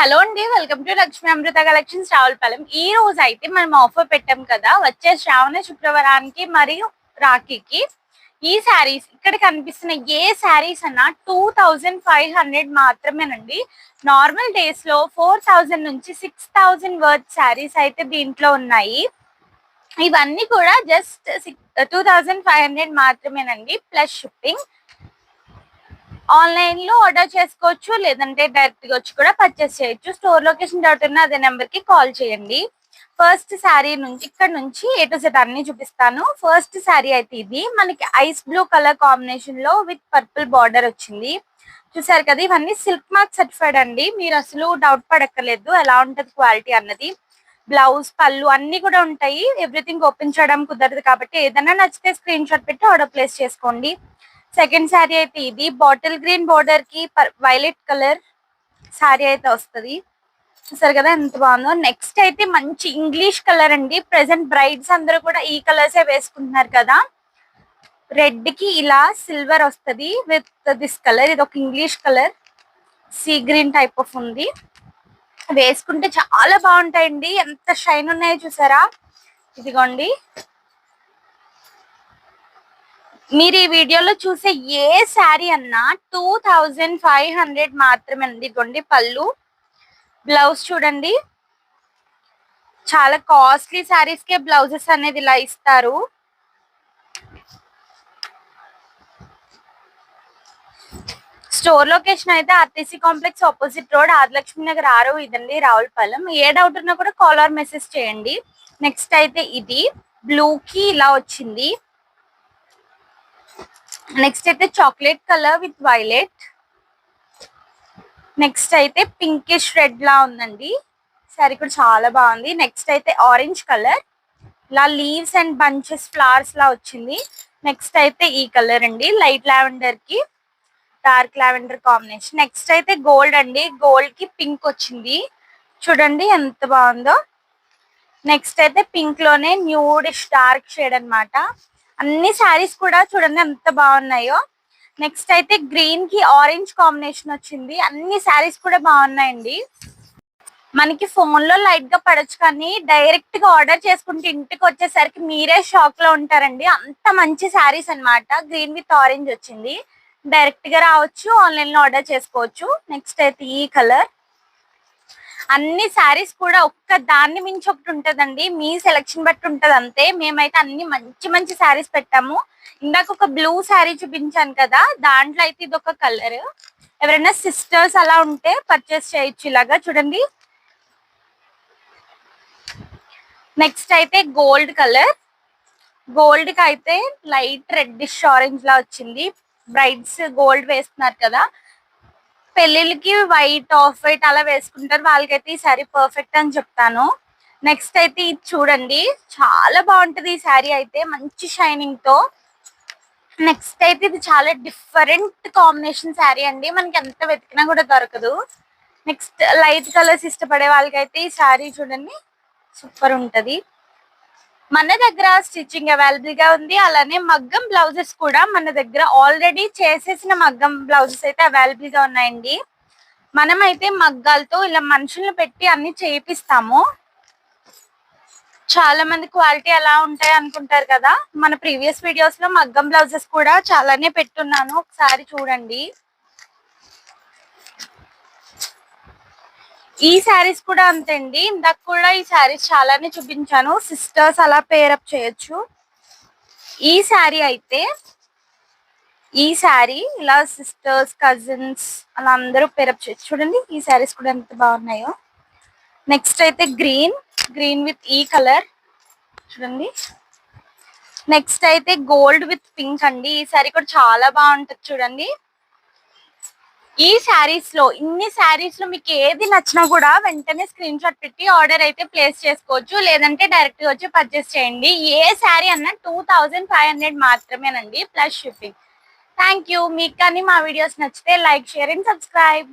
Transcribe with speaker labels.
Speaker 1: Hello అండి welcome to Lakshmi Amrutha collections. Ravulapalem ఈ రోజు అయితే మనం ఆఫర్ పెట్టాం కదా వచ్చే శ్రావణ శుక్రవారానికి మరియు రాఖీకి. ఈ శారీస్ ఇక్కడ కనిపిస్తున్న ఏ శారీస్ అన్నా టూ థౌజండ్ ఫైవ్ హండ్రెడ్ మాత్రమేనండి. నార్మల్ డేస్లో ఫోర్ థౌజండ్ నుంచి సిక్స్ థౌజండ్ వర్త్ శారీస్ అయితే దీంట్లో ఉన్నాయి. ఇవన్నీ కూడా just two thousand five hundred మాత్రమేనండి ప్లస్ షిప్పింగ్ ఆన్లైన్లో ఆర్డర్ చేసుకోవచ్చు లేదంటే డైరెక్ట్గా వచ్చి కూడా పర్చేస్ చేయొచ్చు. స్టోర్ లొకేషన్ డౌట్ ఉన్న అదే నెంబర్కి కాల్ చేయండి. ఫస్ట్ శారీ నుంచి ఇక్కడ నుంచి ఏ టు సెట్ అన్ని చూపిస్తాను. ఫస్ట్ శారీ అయితే ఇది. మనకి ఐస్ బ్లూ కలర్ కాంబినేషన్లో విత్ పర్పుల్ బార్డర్ వచ్చింది. చూసారు కదా ఇవన్నీ సిల్క్ మార్క్ సర్టిఫైడ్ అండి. మీరు అసలు డౌట్ పడక్కర్లేదు. ఎలా ఉంటది క్వాలిటీ అన్నది. బ్లౌజ్ పళ్ళు అన్ని కూడా ఉంటాయి. ఎవ్రీథింగ్ ఓపెన్ చేయడం కుదరదు కాబట్టి ఏదైనా నచ్చితే స్క్రీన్ షాట్ పెట్టి ఆర్డర్ ప్లేస్ చేసుకోండి. సెకండ్ శారీ అయితే ఇది. బాటిల్ గ్రీన్ బోర్డర్కి వైలెట్ కలర్ శారీ అయితే వస్తుంది. చూసారు కదా ఎంత బాగుందో. నెక్స్ట్ అయితే మంచి ఇంగ్లీష్ కలర్ అండి. ప్రెసెంట్ బ్రైడ్స్ అందరూ కూడా ఈ కలర్స్ వేసుకుంటున్నారు కదా. రెడ్కి ఇలా సిల్వర్ వస్తుంది విత్ దిస్ కలర్ ఇది ఒక English colour sea green type of ఉంది. వేసుకుంటే చాలా బాగుంటాయండి. ఎంత షైన్ ఉన్నాయో చూసారా? ఇదిగోండి. మీరు ఈ వీడియోలో చూసే ఏ శారీ అన్నా టూ థౌజండ్ ఫైవ్ హండ్రెడ్ మాత్రమే అండి ఇదిగోండి పళ్ళు. బ్లౌజ్ చూడండి. చాలా కాస్ట్లీ శారీస్కే బ్లౌజెస్ అనేది ఇలా ఇస్తారు. స్టోర్ లొకేషన్ అయితే RTC complex opposite road Adilakshmi Nagar ఆరో ఇదండి రావులపాలెం. ఏ డౌట్ ఉన్నా కూడా కాల్ ఆర్ మెసేజ్ చేయండి. నెక్స్ట్ అయితే ఇది. బ్లూకి ఇలా వచ్చింది. నెక్స్ట్ అయితే chocolate colour with violet next అయితే పింకిష్ రెడ్ లా ఉందండి. సారీ కూడా చాలా బాగుంది. నెక్స్ట్ అయితే ఆరెంజ్ కలర్ ఇలా లీవ్స్ అండ్ బంచెస్ ఫ్లవర్స్ లా వచ్చింది. నెక్స్ట్ అయితే ఈ కలర్ అండి. లైట్ లావెండర్కి డార్క్ లావెండర్ కాంబినేషన్ నెక్స్ట్ అయితే గోల్డ్ అండి. గోల్డ్కి పింక్ వచ్చింది. చూడండి ఎంత బాగుందో. నెక్స్ట్ అయితే పింక్లోనే న్యూడిష్ డార్క్ షేడ్ అన్నమాట. అన్ని శారీస్ కూడా చూడండి ఎంత బాగున్నాయో. నెక్స్ట్ అయితే గ్రీన్కి ఆరెంజ్ కాంబినేషన్ వచ్చింది. అన్ని శారీస్ కూడా బాగున్నాయండి. మనకి ఫోన్లో లైట్గా పడచ్చు కానీ డైరెక్ట్గా ఆర్డర్ చేసుకుంటే ఇంటికి వచ్చేసరికి మీరే షాక్లో ఉంటారండి. అంత మంచి శారీస్ అన్నమాట. గ్రీన్ విత్ ఆరెంజ్ వచ్చింది. డైరెక్ట్గా రావచ్చు ఆన్లైన్లో ఆర్డర్ చేసుకోవచ్చు. నెక్స్ట్ అయితే ఈ కలర్ అన్ని శారీస్ కూడా ఒక్క దాన్ని మించి ఒకటి ఉంటదండి. మీ సెలక్షన్ బట్టి ఉంటది అంతే. మేమైతే అన్ని మంచి మంచి శారీస్ పెట్టాము. ఇందాక ఒక బ్లూ శారీ చూపించాను కదా దాంట్లో అయితే ఇది ఒక కలర్ ఎవరైనా సిస్టర్స్ అలా ఉంటే పర్చేస్ చేయొచ్చు ఇలాగా. చూడండి. నెక్స్ట్ అయితే గోల్డ్ కలర్ గోల్డ్కి అయితే లైట్ రెడ్డిష్ ఆరెంజ్ లా వచ్చింది. బ్రైడ్స్ గోల్డ్ వేస్తున్నారు కదా. పెళ్ళిళ్ళకి వైట్ ఆఫ్ వైట్ అలా వేసుకుంటారు. వాళ్ళకైతే ఈ శారీ పర్ఫెక్ట్ అని చెప్తాను. నెక్స్ట్ అయితే ఇది చూడండి. చాలా బాగుంటది ఈ శారీ అయితే. మంచి షైనింగ్తో. నెక్స్ట్ అయితే ఇది చాలా డిఫరెంట్ కాంబినేషన్ శారీ అండి. మనకి ఎంత వెతికినా కూడా దొరకదు. నెక్స్ట్ లైట్ కలర్స్ ఇష్టపడే వాళ్ళకైతే ఈ శారీ చూడండి. సూపర్ ఉంటది. మన దగ్గర స్టిచ్చింగ్ అవైలబుల్గా ఉంది. అలానే మగ్గం బ్లౌజెస్ కూడా మన దగ్గర ఆల్రెడీ చేసేసిన మగ్గం బ్లౌజెస్ అయితే అవైలబుల్గా ఉన్నాయండి. మనం అయితే మగ్గాలతో ఇలా మనుషులను పెట్టి అన్ని చేయిస్తాము చాలా మంది క్వాలిటీ ఎలా ఉంటాయి అనుకుంటారు కదా. మన ప్రీవియస్ వీడియోస్లో మగ్గం బ్లౌజెస్ కూడా చాలానే పెట్టున్నాను. ఒకసారి చూడండి. ఈ శారీస్ కూడా అంతే అండి ఇందాక కూడా ఈ శారీస్ చాలానే చూపించాను. సిస్టర్స్ అలా పేరప్ చేయొచ్చు. ఈ శారీ అయితే ఈ శారీ ఇలా సిస్టర్స్ కజిన్స్ అలా అందరూ పేరప్ చేయొచ్చు. చూడండి ఈ శారీస్ కూడా ఎంత బాగున్నాయో. నెక్స్ట్ అయితే గ్రీన్ గ్రీన్ విత్ ఈ కలర్ చూడండి. నెక్స్ట్ అయితే గోల్డ్ విత్ పింక్ అండి. ఈ శారీ కూడా చాలా బాగుంటుంది చూడండి. ఈ శారీస్లో ఇన్ని శారీస్లో మీకు ఏది నచ్చినా కూడా వెంటనే స్క్రీన్ షాట్ పెట్టి ఆర్డర్ అయితే ప్లేస్ చేసుకోవచ్చు. లేదంటే డైరెక్ట్గా వచ్చి పర్చేస్ చేయండి. ఏ శారీ అన్నా టూ థౌజండ్ ఫైవ్ హండ్రెడ్ మాత్రమేనండి ప్లస్ షిప్పింగ్ థ్యాంక్ యూ మీకు కానీ మా వీడియోస్ నచ్చితే లైక్ షేర్ అండ్ సబ్స్క్రైబ్